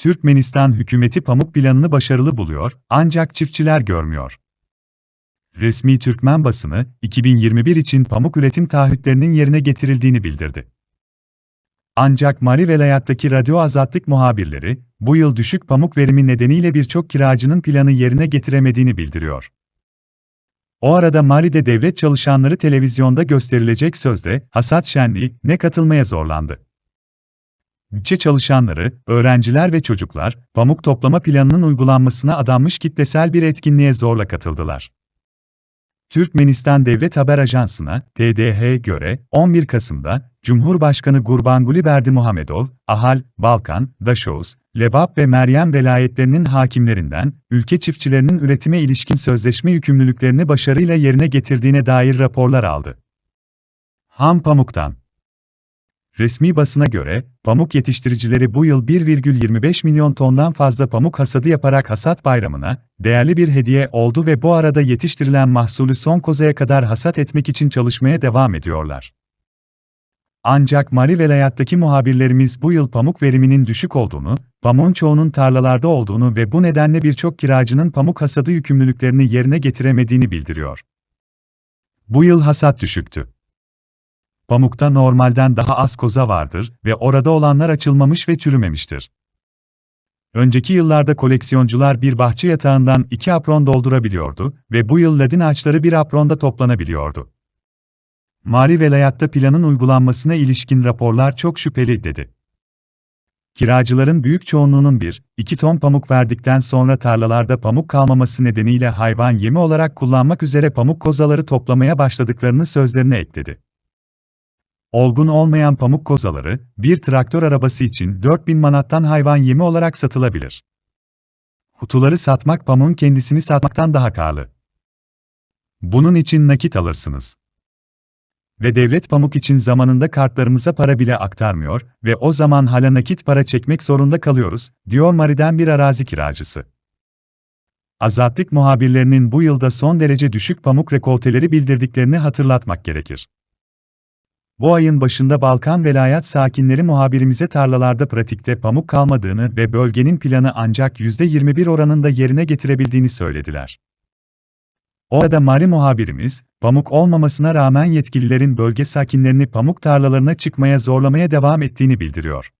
Türkmenistan hükümeti pamuk planını başarılı buluyor, ancak çiftçiler görmüyor. Resmi Türkmen basını, 2021 için pamuk üretim taahhütlerinin yerine getirildiğini bildirdi. Ancak Mali velayattaki radyo azatlık muhabirleri, bu yıl düşük pamuk verimi nedeniyle birçok kiracının planı yerine getiremediğini bildiriyor. O arada Mali'de devlet çalışanları televizyonda gösterilecek sözde, hasat şenliği, ne katılmaya zorlandı. Bütçe çalışanları, öğrenciler ve çocuklar, pamuk toplama planının uygulanmasına adanmış kitlesel bir etkinliğe zorla katıldılar. Türkmenistan Devlet Haber Ajansı'na, TDH'ye göre, 11 Kasım'da, Cumhurbaşkanı Gurbanguly Berdimuhamedov, Ahal, Balkan, Daşoğuz, Lebap ve Meryem velayetlerinin hakimlerinden, ülke çiftçilerinin üretime ilişkin sözleşme yükümlülüklerini başarıyla yerine getirdiğine dair raporlar aldı. Ham pamuktan Resmi basına göre, pamuk yetiştiricileri bu yıl 1,25 milyon tondan fazla pamuk hasadı yaparak hasat bayramına, değerli bir hediye oldu ve bu arada yetiştirilen mahsulü son kozaya kadar hasat etmek için çalışmaya devam ediyorlar. Ancak Mali velayattaki muhabirlerimiz bu yıl pamuk veriminin düşük olduğunu, pamuğun çoğunun tarlalarda olduğunu ve bu nedenle birçok kiracının pamuk hasadı yükümlülüklerini yerine getiremediğini bildiriyor. Bu yıl hasat düşüktü. Pamukta normalden daha az koza vardır ve orada olanlar açılmamış ve çürümemiştir. Önceki yıllarda koleksiyoncular bir bahçe yatağından iki apron doldurabiliyordu ve bu yıl ladin ağaçları bir apronda toplanabiliyordu. Mali velayatta planın uygulanmasına ilişkin raporlar çok şüpheli dedi. Kiracıların büyük çoğunluğunun 1-2 ton pamuk verdikten sonra tarlalarda pamuk kalmaması nedeniyle hayvan yemi olarak kullanmak üzere pamuk kozaları toplamaya başladıklarını sözlerine ekledi. Olgun olmayan pamuk kozaları, bir traktör arabası için 4000 manattan hayvan yemi olarak satılabilir. Kutuları satmak pamuğun kendisini satmaktan daha karlı. Bunun için nakit alırsınız. Ve devlet pamuk için zamanında kartlarımıza para bile aktarmıyor ve o zaman hala nakit para çekmek zorunda kalıyoruz, diyor Mari'den bir arazi kiracısı. Azatlık muhabirlerinin bu yılda son derece düşük pamuk rekolteleri bildirdiklerini hatırlatmak gerekir. Bu ayın başında Balkan velayet sakinleri muhabirimize tarlalarda pratikte pamuk kalmadığını ve bölgenin planı ancak %21 oranında yerine getirebildiğini söylediler. Orada Mali muhabirimiz, pamuk olmamasına rağmen yetkililerin bölge sakinlerini pamuk tarlalarına çıkmaya zorlamaya devam ettiğini bildiriyor.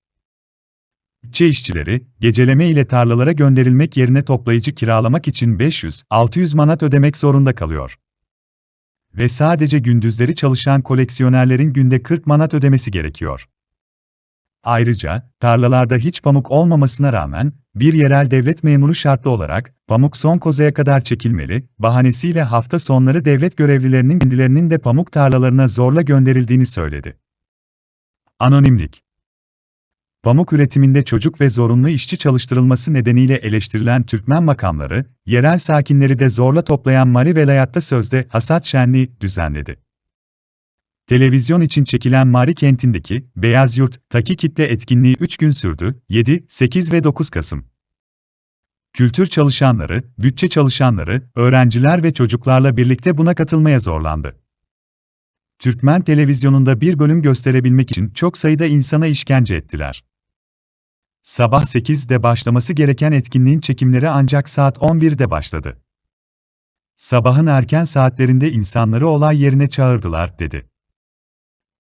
Bütçe işçileri, geceleme ile tarlalara gönderilmek yerine toplayıcı kiralamak için 500-600 manat ödemek zorunda kalıyor ve sadece gündüzleri çalışan koleksiyonerlerin günde 40 manat ödemesi gerekiyor. Ayrıca, tarlalarda hiç pamuk olmamasına rağmen, bir yerel devlet memuru şartlı olarak, pamuk son kozaya kadar çekilmeli, bahanesiyle hafta sonları devlet görevlilerinin kendilerinin de pamuk tarlalarına zorla gönderildiğini söyledi. Anonimlik Pamuk üretiminde çocuk ve zorunlu işçi çalıştırılması nedeniyle eleştirilen Türkmen makamları, yerel sakinleri de zorla toplayan Mali Velayat'ta sözde hasat şenliği düzenledi. Televizyon için çekilen Mari kentindeki Beyaz Yurt Taki kitle etkinliği 3 gün sürdü, 7, 8 ve 9 Kasım. Kültür çalışanları, bütçe çalışanları, öğrenciler ve çocuklarla birlikte buna katılmaya zorlandı. Türkmen televizyonunda bir bölüm gösterebilmek için çok sayıda insana işkence ettiler. Sabah 8'de başlaması gereken etkinliğin çekimleri ancak saat 11'de başladı. Sabahın erken saatlerinde insanları olay yerine çağırdılar, dedi.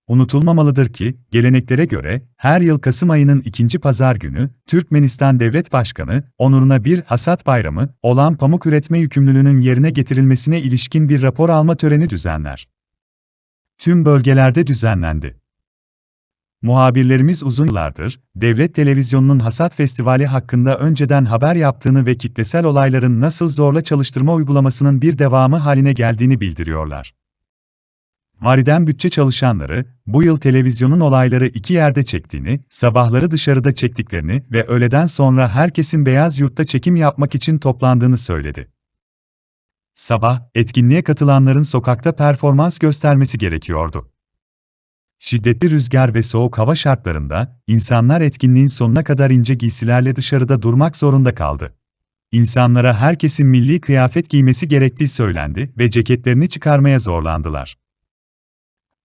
Unutulmamalıdır ki, geleneklere göre, her yıl Kasım ayının ikinci pazar günü, Türkmenistan Devlet Başkanı, onuruna bir hasat bayramı olan pamuk üretme yükümlülüğünün yerine getirilmesine ilişkin bir rapor alma töreni düzenler. Tüm bölgelerde düzenlendi. Muhabirlerimiz uzun yıllardır, devlet televizyonunun Hasat Festivali hakkında önceden haber yaptığını ve kitlesel olayların nasıl zorla çalıştırma uygulamasının bir devamı haline geldiğini bildiriyorlar. Mari'den bütçe çalışanları, bu yıl televizyonun olayları iki yerde çektiğini, sabahları dışarıda çektiklerini ve öğleden sonra herkesin beyaz yurtta çekim yapmak için toplandığını söyledi. Sabah, etkinliğe katılanların sokakta performans göstermesi gerekiyordu. Şiddetli rüzgar ve soğuk hava şartlarında, insanlar etkinliğin sonuna kadar ince giysilerle dışarıda durmak zorunda kaldı. İnsanlara herkesin milli kıyafet giymesi gerektiği söylendi ve ceketlerini çıkarmaya zorlandılar.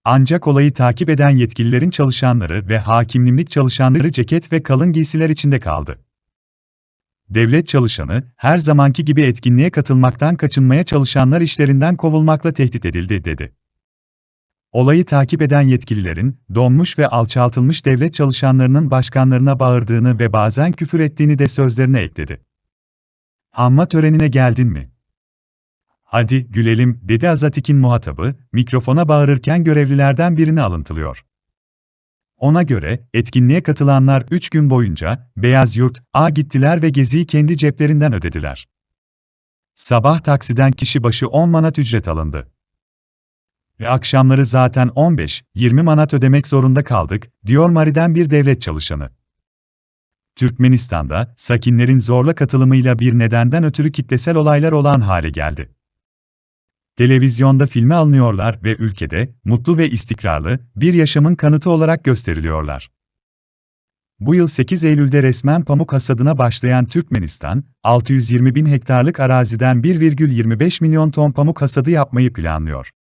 Ancak olayı takip eden yetkililerin çalışanları ve hakimlik çalışanları ceket ve kalın giysiler içinde kaldı. Devlet çalışanı, her zamanki gibi etkinliğe katılmaktan kaçınmaya çalışanlar işlerinden kovulmakla tehdit edildi, dedi. Olayı takip eden yetkililerin, donmuş ve alçaltılmış devlet çalışanlarının başkanlarına bağırdığını ve bazen küfür ettiğini de sözlerine ekledi. Anma törenine geldin mi? Hadi gülelim, dedi Azatik'in muhatabı, mikrofona bağırırken görevlilerden birini alıntılıyor. Ona göre, etkinliğe katılanlar 3 gün boyunca, Beyaz Yurt, A gittiler ve geziyi kendi ceplerinden ödediler. Sabah taksiden kişi başı 10 manat ücret alındı. Ve akşamları zaten 15-20 manat ödemek zorunda kaldık, diyor Mari'den bir devlet çalışanı. Türkmenistan'da, sakinlerin zorla katılımıyla bir nedenden ötürü kitlesel olaylar olan hale geldi. Televizyonda filme alınıyorlar ve ülkede, mutlu ve istikrarlı, bir yaşamın kanıtı olarak gösteriliyorlar. Bu yıl 8 Eylül'de resmen pamuk hasadına başlayan Türkmenistan, 620 bin hektarlık araziden 1,25 milyon ton pamuk hasadı yapmayı planlıyor.